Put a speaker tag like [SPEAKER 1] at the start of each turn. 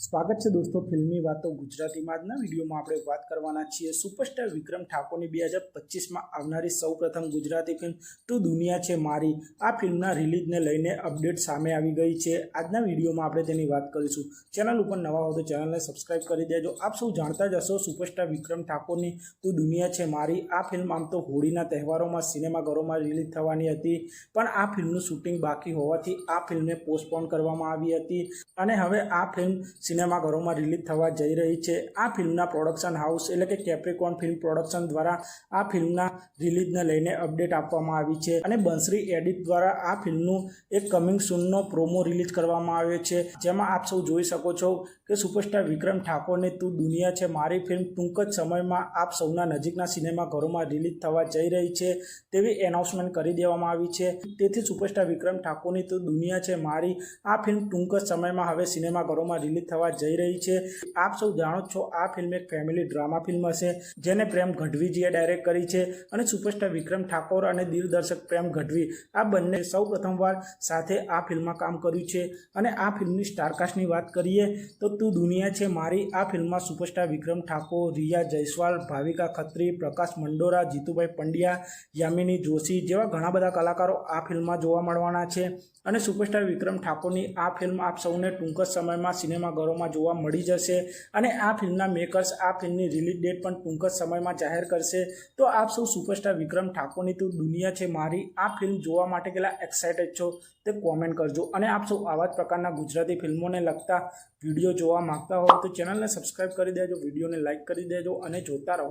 [SPEAKER 1] સ્વાગત છે દોસ્તો ફિલ્મી વાતો ગુજરાતીમાં આજના વિડીયોમાં આપણે વાત કરવાના છીએ. સુપરસ્ટાર વિક્રમ ઠાકોરની બે હજાર પચીસમાં આવનારી સૌ પ્રથમ ગુજરાતી ફિલ્મ તું દુનિયા છે મારી. આ ફિલ્મના રિલીઝને લઈને અપડેટ સામે આવી ગઈ છે. આજના વિડીયોમાં આપણે તેની વાત કરીશું. ચેનલ ઉપર નવા હો તો ચેનલને સબસ્ક્રાઇબ કરી દેજો. આપ સૌ જાણતા જ હશો સુપરસ્ટાર વિક્રમ ઠાકોરની તું દુનિયા છે મારી. આ ફિલ્મ આમ તો હોળીના તહેવારોમાં, સિનેમાઘરોમાં રિલીઝ થવાની હતી. પણ આ ફિલ્મનું શૂટિંગ બાકી હોવાથી આ ફિલ્મને પોસ્ટપોન કરવામાં આવી હતી. અને હવે આ ફિલ્મ સિનેમાઘરોમાં રિલીઝ થવા જઈ રહી છે. આ ફિલ્મના પ્રોડક્શન હાઉસ એટલે કે કેપ્રિકોન ફિલ્મ પ્રોડક્શન દ્વારા આ ફિલ્મના રિલીઝને લઈને અપડેટ આપવામાં આવી છે અને બંસરી એડિટ દ્વારા આ ફિલ્મનું એક કમિંગ સૂનનો પ્રોમો રિલીઝ કરવામાં આવ્યો છે. જેમાં આપ સૌ જોઈ શકો છો કે સુપરસ્ટાર વિક્રમ ઠાકોરની તું દુનિયા છે, મારી ફિલ્મ ટૂંક જ સમયમાં આપ સૌના નજીકના સિનેમાઘરોમાં રિલીઝ થવા જઈ રહી છે તેવી એનાઉન્સમેન્ટ કરી દેવામાં આવી છે. તેથી સુપરસ્ટાર વિક્રમ ઠાકોરની તું દુનિયા છે, મારી આ ફિલ્મ ટૂંક જ સમયમાં હવે સિનેમાઘરોમાં રિલીઝ થવા જઈ રહી છે. આપ સૌ જાણો છો, આ ફિલ્મ એક ફેમિલી ડ્રામા ફિલ્મ હશે, જેને પ્રેમ ગઢવીજીએ ડાયરેક્ટ કરી છે અને સુપરસ્ટાર વિક્રમ ઠાકોર અને દિગ્દર્શક પ્રેમ ગઢવી, આ બંને સૌ પ્રથમવાર સાથે આ ફિલ્મમાં કામ કર્યું છે. અને આ ફિલ્મની સ્ટારકાસ્ટની વાત કરીએ, તો તું દુનિયા છે મારી, આ ફિલ્મમાં સુપરસ્ટાર વિક્રમ ઠાકોર, રિયા જયસ્વાલ, ભાવિકા ખત્રી, પ્રકાશ મંડોરા, જીતુભાઈ પંડ્યા, યામિની જોશી જેવા ઘણા બધા કલાકારો આ ફિલ્મમાં જોવા મળવાના છે. અને સુપરસ્ટાર વિક્રમ ઠાકોરની આ ફિલ્મ આપ સૌને ટૂંક જ સમયમાં સિનેમાઘરોમાં જોવા મળી જશે અને આ ફિલ્મના મેકર્સ આ ફિલ્મની રિલીઝ ડેટ પણ ટૂંક જ સમયમાં જાહેર કરશે. તો આપ સૌ સુપરસ્ટાર વિક્રમ ઠાકોરની તો દુનિયા છે મારી. આ ફિલ્મ જોવા માટે કેટલા એક્સાઇટેડ છો તે કોમેન્ટ કરજો. અને આપ સૌ આવા જ પ્રકારના ગુજરાતી ફિલ્મોને લગતા વીડિયો જોવા માંગતા હો તો ચેનલને સબસ્ક્રાઇબ કરી દેજો, વિડીયોને લાઇક કરી દેજો અને જોતા રહો.